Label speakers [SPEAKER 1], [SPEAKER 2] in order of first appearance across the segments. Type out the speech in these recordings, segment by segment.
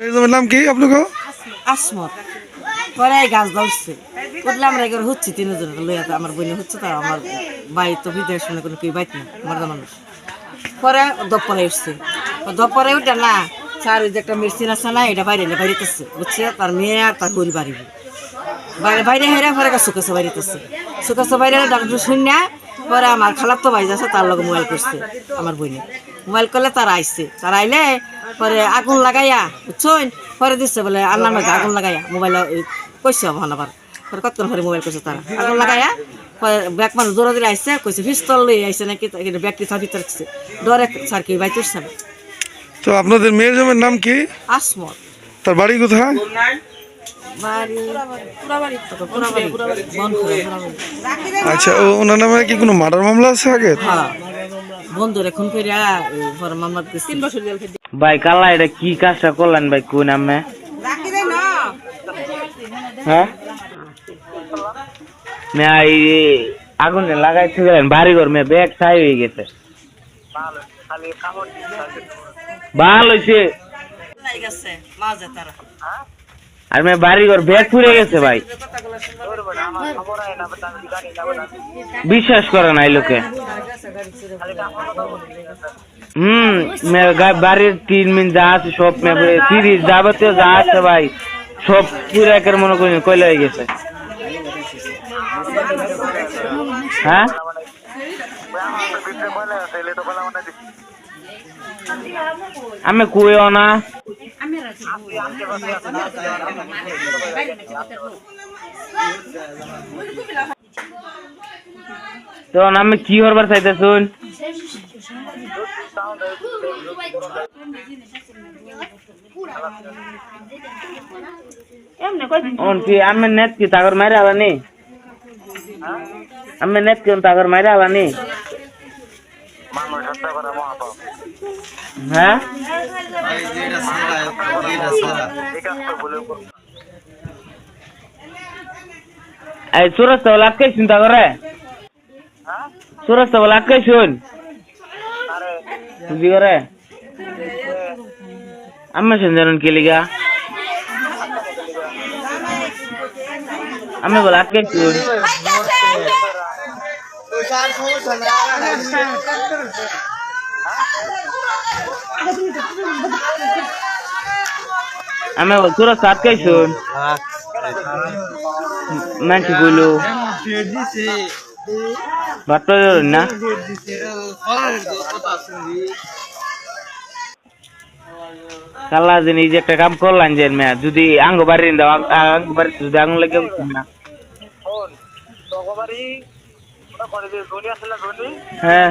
[SPEAKER 1] জমির নাম কি আপনাকে?
[SPEAKER 2] পরে গাছ ধরছে। করলে আমরা হচ্ছে, তিনজন লইয়া তো আমার বোনে হচ্ছে তার আমার ভাই তো বিদেশ শুনে কোনো কেউ বাইত না, মর্দা মানুষ। পরে দপ্পরে উঠছে দপ্পরে উঠে না স্যার ওই যে একটা মেশিন আছে না, এটা বাইরে বাইরেতেছে, বুঝছে? তার মেয়ে আর তার পরি বাড়িবে বাইরে বাইরে হেরে পরে সুকেছে বাইরেতেছে। সুকেছে বাইরে ডাক্তার শুনে পরে আমার খালার তো বাইরে আছে, তার লগে মোবাইল করছে, আমার বোনে। মোবাইল করলে তারা আইসছে তারা আইলে পরে আগুন লাগাইয়া বুঝছেন? পরে দিচ্ছে বলে আল্লাহর মাঝে আগুন লাগাইয়া মোবাইল কইছে ভালো আবার। পরে কতক্ষণ পরে মোবাইল করছে তারা? আগুন লাগাইয়া ব্যাগ মানুষ দৌড়া দিয়ে আইসছে কইছে পিস্তল লই আইসে নাকি? ব্যাগটি থাকি রাখছে ডরে স্যার কি বাইতে উঠছে
[SPEAKER 1] তো আপনাদের মেয়ের জমির নাম কি?
[SPEAKER 2] আসমত
[SPEAKER 1] তার বাড়ি কোথায়? আচ্ছা ওনার নামে কি কোনো মার্ডার মামলা আছে আগে?
[SPEAKER 2] হ্যাঁ। বন্ধুরে খুন করিয়া পরে মামলা তিন বছর জেল খেতে
[SPEAKER 3] ভাই কালা এটা কি কাজটা করলেন ভাই কোন নামে? হ্যাঁ? মেয়া এই আগুনে লাগাইতে গেলেন বাড়ি ঘর মেয়ে ব্যাগ ছাই হয়ে গেছে। ভালো হয়েছে
[SPEAKER 2] গেছে মাঝে তারা।
[SPEAKER 3] আর মেয়ে বাড়ি ঘর ব্যাগ পুড়ে গেছে ভাই। বিশ্বাস করে না এই লোকে। হুম বাড়ির তিন মিন যা আছে সব সিরিজ যাবতীয় যা আছে ভাই, সব পুরো একের মনে করি কইলে হয়ে গেছে। হ্যাঁ? আমি কুয়েও না। তো আমি কি করবার চাইতেছুন ওন কি আমি নেট কি তাগর মাইরে আলানি আমি নেট কি তাগর মাইরে আলানি হ্যাঁ? এই সুরজ তো লাটকাই চিন্তা করে সুরজ তো লাটকাই শুন বুঝি করে আমি শুনছেন কি লিগা? আমি বলে আটকে শুন আমি আটকাই শুন মানুষগুলো বাট্টা না? কাল্লা দিন এই যে একটা কাম করলাম যে মেয়া যদি আঙ্গ বাড়ি দাও আঙ্গ বাড়ি যদি আঙুল লেগে না হ্যাঁ।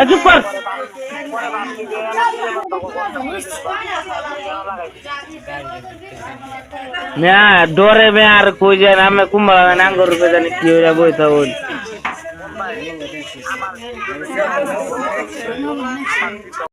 [SPEAKER 3] চুপ কর না ডরে মে আর কই যায় আমি কুম্ভলা নাঙ্গর রূপে জানি কি হয়ে যাব ওই